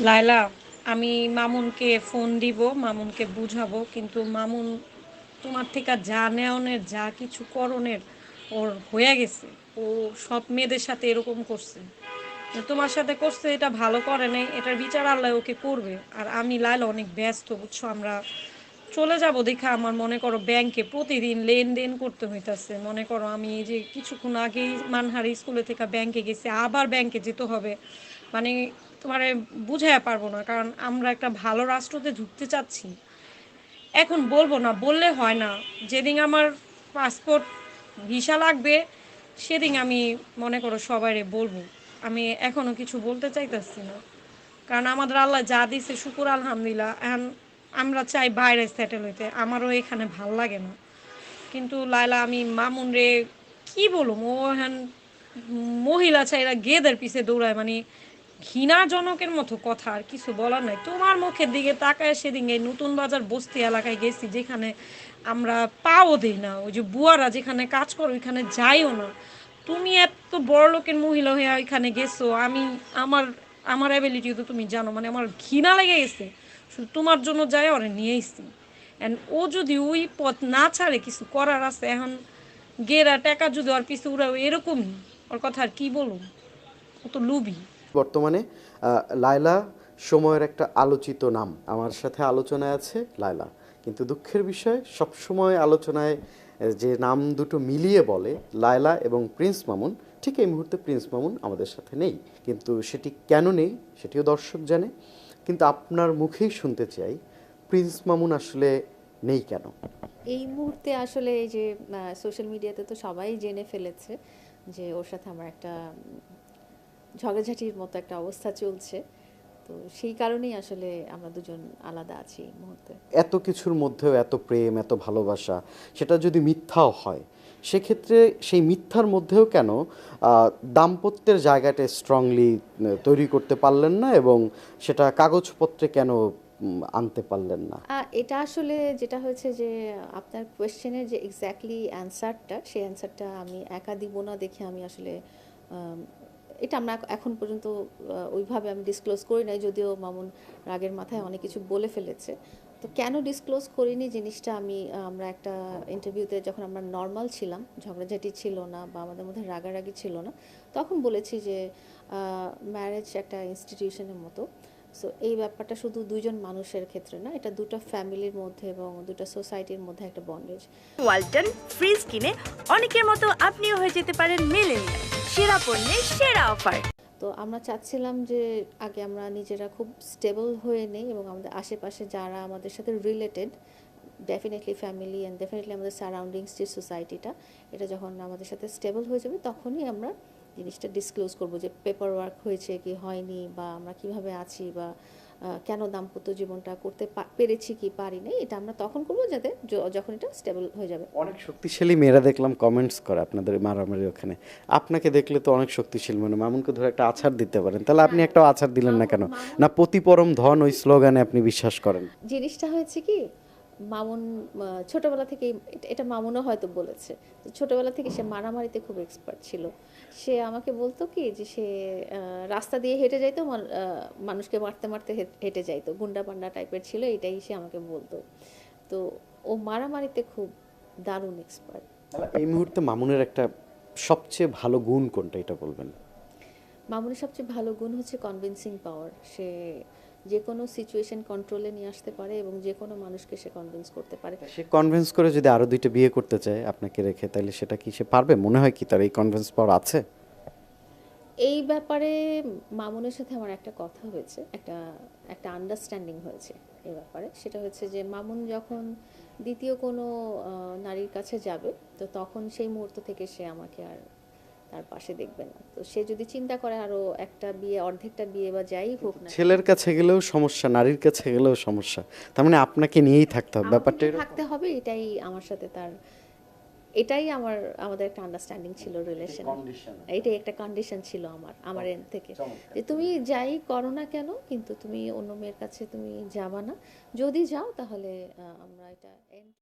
লায়লা, আমি মামুনকে ফোন দিব, মামুনকে বুঝাবো, কিন্তু মামুন তোমার থেকে যা নেওনের যা কিছু করণের, ওর হয়ে গেছে। ও সব মেয়েদের সাথে এরকম করছে। তোমার সাথে করছে, এটা ভালো করে নেই, এটার বিচার আল্লাহ ওকে করবে। আর আমি লাইলা অনেক ব্যস্ত, বুঝছ? আমরা চলে যাব দেখে আমার মনে করো ব্যাংকে প্রতিদিন লেনদেন করতে হইতাছে। মনে করো আমি এই যে কিছুক্ষণ আগেই মানহারি স্কুলে থেকে ব্যাংকে গেছি, আবার ব্যাংকে যেতে হবে। মানে তোমারে বুঝাইয়া পারব না, কারণ আমরা একটা ভালো রাষ্ট্রতে ঢুকতে চাচ্ছি। এখন বলব না, বললে হয় না। যেদিন আমার পাসপোর্ট ভিসা লাগবে, সেদিন আমি মনে করো সবাইরে বলব। আমি এখনও কিছু বলতে চাইতেছি না। কারণ আমাদের আল্লাহ যা দিছে, শুকুর আলহামদুলিল্লাহ। এখন আমরা চাই বাইরে সেটেল হইতে। আমারও এখানে ভালো লাগে না। কিন্তু লাইলা আমি মামুন রে কি বলব? ও হ্যান মহিলা চাইরা গেদের পিছে দৌড়ায় মানে ঘৃণাজনকের মতো কথা, আর কিছু বলার নাই। তোমার মুখের দিকে তাকায় সেদিন এই নতুন বাজার বস্তি এলাকায় গেছি, যেখানে আমরা পাও দিই না। ওই যে বুয়ারা যেখানে কাজ করো, ওইখানে যাইও না। তুমি এত বড় লোকের মহিলা হয়ে ওইখানে গেছো, আমি, আমার আমার অ্যাবিলিটি তো তুমি জানো মানে আমার ঘৃণা লেগে গেছে। শুধু তোমার জন্য যাই ওরে নিয়ে এসছি অ্যান্ড ও যদি ওই পথ না ছাড়ে, কিছু করার আছে, এখন গেরা টাকা যদি ওর পিছু উড়াও, এরকমই। ওর কথা আর কি বলুন ও তো লুবি। বর্তমানে লায়লা সময়ের একটা আলোচিত নাম। আমার সাথে আলোচনায় আছে লায়লা। কিন্তু দুঃখের বিষয় সবসময় আলোচনায় যে নাম দুটো মিলিয়ে বলে, লায়লা এবং প্রিন্স মামুন, ঠিক এই মুহূর্তে প্রিন্স মামুন আমাদের সাথে নেই। কিন্তু সেটি কেন নেই, সেটিও দর্শক জানে। কিন্তু আপনার মুখেই শুনতে চাই প্রিন্স মামুন আসলে নেই কেন? এই মুহূর্তে আসলে এই যে সোশ্যাল মিডিয়াতে তো সবাই জেনে ফেলেছে যে ওর সাথে আমার একটা ঝগড়াঝাটির মতো একটা অবস্থা চলছে। তো সেই কারণেই আসলে আমরা দুজন আলাদা আছি এই মুহূর্তে। এত কিছুর মধ্যেও এত প্রেম এত ভালোবাসা সেটা যদি মিথ্যাও হয় সেক্ষেত্রে সেই মিথ্যার মধ্যেও কেন দাম্পত্যের জায়গাটা স্ট্রংলি তৈরি করতে পারলেন না এবং সেটা কাগজপত্রে কেন আনতে পারলেন না? এটা আসলে যেটা হয়েছে যে, আপনার কোয়েশ্চেনের যে এক্স্যাক্টলি অ্যান্সারটা সেই অ্যান্সারটা আমি একা দিব না দেখে আমি আসলে এটা আমরা এখন পর্যন্ত ওইভাবে আমি ডিসক্লোজ করি নাই, যদিও মামুন রাগের মাথায় অনেক কিছু বলে ফেলেছে। তো কেন ডিসক্লোজ করিনি জিনিসটা আমি আমরা একটা ইন্টারভিউতে যখন আমরা নর্মাল ছিলাম, ঝগড়াঝাটি ছিল না বা আমাদের মধ্যে রাগারাগি ছিল না, তখন বলেছি যে ম্যারেজ একটা ইনস্টিটিউশনের মতো। সো এই ব্যাপারটা শুধু দুইজন মানুষের ক্ষেত্রে না, এটা দুটো ফ্যামিলির মধ্যে এবং দুটো সোসাইটির মধ্যে একটা বন্ডেজ ওয়ালটন, ফ্রিজ কিনে অনেকের মতো আপনিও হয়ে যেতে পারেন মিলেনিয়াল। সেরা পণ্যের সেরা অফার। তো আমরা চাচ্ছিলাম যে আগে আমরা নিজেরা খুব স্টেবল হয়ে নেই এবং আমাদের আশেপাশে যারা আমাদের সাথে related definitely family and definitely আমাদের সারাউন্ডিংস যে সোসাইটিটা এটা যখন আমাদের সাথে স্টেবল হয়ে যাবে তখনই আমরা জিনিসটা ডিসক্লোজ করব যে পেপার ওয়ার্ক হয়েছে কি হয়নি বা আমরা কীভাবে আছি বা কেন দাম্পত্য জীবনটা করতে পেরেছি কি পারি নাই এটা আমরা তখন করব যাতে যখন এটা স্টেবল হয়ে যাবে। অনেক শক্তিশালী মেয়েরা দেখলাম কমেন্টস করে আপনাদের মারামারি ওখানে। আপনাকে দেখলে তো অনেক শক্তিশালী মানে মামুনকে ধরে একটা আছাড় দিতে পারেন। তাহলে আপনি একটা আছাড় দিলেন না কেন? না প্রতিপরম ধন ওই স্লোগানে আপনি বিশ্বাস করেন। জিনিসটা হয়েছে কি মামুন ছোটবেলা থেকে এটা মামুনও হয়তো বলেছে। তো ছোটবেলা থেকে সে মারামারিতে খুব এক্সপার্ট ছিল। সে আমাকে বলতো কি যে সে রাস্তা দিয়ে হেঁটে যাইতো মান- মানুষকে মারতে মারতে হেঁটে যাইতো। গুন্ডা পান্ডা টাইপের ছিল এটাই সে আমাকে বলতো। তো ও মারামারিতে খুব দারুণ এক্সপার্ট এই মুহূর্তে মামুনের একটা সবচেয়ে ভালো গুণ কোনটা এটা বলবেন? মামুনের সবচেয়ে ভালো গুণ হচ্ছে কনভিন্সিং পাওয়ার সে যে কোনো সিচুয়েশন কন্ট্রোলে নিয়ে আসতে পারে এবং যে কোনো মানুষকে সে কনভিন্স করতে পারে। সে কনভিন্স করে যদি আরও দুইটা বিয়ে করতে চায় আপনাকে রেখে তাহলে সেটা কি সে পারবে? মনে হয় কি তার এই কনভিন্স পাওয়ার আছে? এই ব্যাপারে মামুনের সাথে আমার একটা কথা হয়েছে একটা একটা আন্ডারস্ট্যান্ডিং হয়েছে এই ব্যাপারে। সেটা হচ্ছে যে মামুন যখন দ্বিতীয় কোনো নারীর কাছে যাবে তো তখন সেই মুহূর্ত থেকে সে আমাকে আর তার পাশে দেখবে না। তো সে যদি চিন্তা করে আরও একটা বিয়ে অর্ধেকটা বিয়ে বা যাই হোক না ছেলের কাছে গেলেও সমস্যা নারীর কাছে গেলেও সমস্যা। তার মানে আপনাকে নিয়েই থাকতে হবে। ব্যাপারটা থাকতে হবে এটাই আমার সাথে তার এটাই আমার আমাদের একটা আন্ডারস্ট্যান্ডিং ছিল রিলেশন এইটাই একটা কন্ডিশন ছিল আমার আমার এন্ড থেকে। যে তুমি যাই করো না কেন কিন্তু তুমি অন্য মেয়ের কাছে তুমি যাবা না। যদি যাও তাহলে আমরা এটা